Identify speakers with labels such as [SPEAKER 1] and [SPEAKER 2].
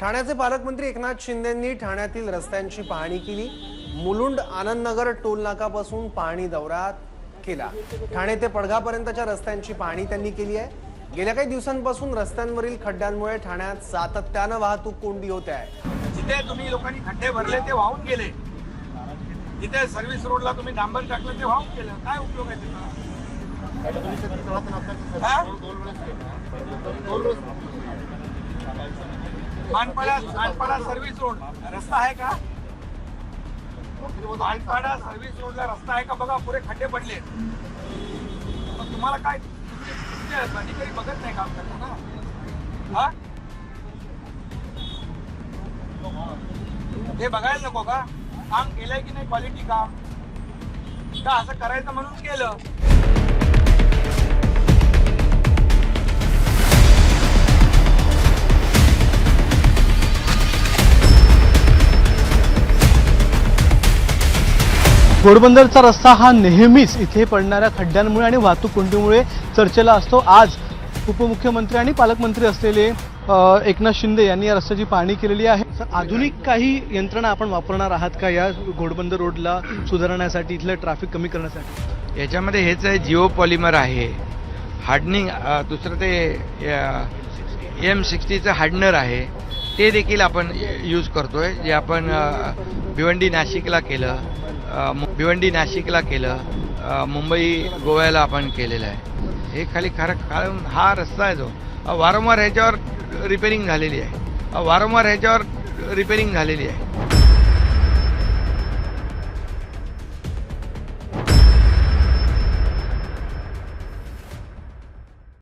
[SPEAKER 1] ठाण्याचे पालकमंत्री एकनाथ शिंदेंनी ठाण्यातील रस्त्यांची पाहणी केली. मुलुंड आनंदनगर टोल नाकापासून पाहणी दौरा केला. ठाणे ते पडघापर्यंतच्या रस्त्यांची पाहणी त्यांनी केली आहे. गेल्या काही दिवसांपासून रस्त्यांवरील खड्ड्यांमुळे ठाण्यात सातत्यानं वाहतूक कोंडी होते आहे.
[SPEAKER 2] जिथे तुम्ही लोकांनी खड्डे भरले ते वाहून गेले. जिथे सर्व्हिस रोडला तुम्ही डांबर टाकलं ते वाहून गेलं. काय उपयोग आहे त्याचा? हा? मानपाडा मानपाडा सर्व्हिस रोड रस्ता आहे का? मानपाडा सर्व्हिस रोडला रस्ता आहे का? बघा पुरे खड्डे पडले. मग तुम्हाला काय अधिकारी बघत नाही काम करताना? हा? हे बघायला नको का? काम केलंय की नाही? क्वालिटी काम. का असं करायचं म्हणून केलं?
[SPEAKER 3] घोडबंदरचा रस्ता हा नेहमीच इथे पडणाऱ्या खड्ड्यांमुळे आणि वाहतूक कोंडीमुळे चर्चेला असतो. आज उपमुख्यमंत्री आणि पालकमंत्री असलेले एकनाथ शिंदे यांनी या रस्त्याची पाहणी केलेली आहे. सर आधुनिक काही यंत्रणा आपण वापरणार आहात का या घोडबंदर रोडला सुधारण्यासाठी इथलं ट्रॅफिक कमी करण्यासाठी?
[SPEAKER 4] याच्यामध्ये हेच आहे जिओ पॉलिमर आहे. हार्डनिंग दुसरं ते एम सिक्स्टीचं हार्डनर आहे. ते देखील आपण यूज करतोय. जे आपण भिवंडी नाशिकला केलं. भिवंडी नाशिकला केलं. मुंबई गोव्याला आपण केलेलं आहे. हे खाली खरं कारण हा रस्ता आहे जो. वारंवार ह्याच्यावर रिपेरिंग झालेली आहे. वारंवार ह्याच्यावर रिपेरिंग झालेली आहे.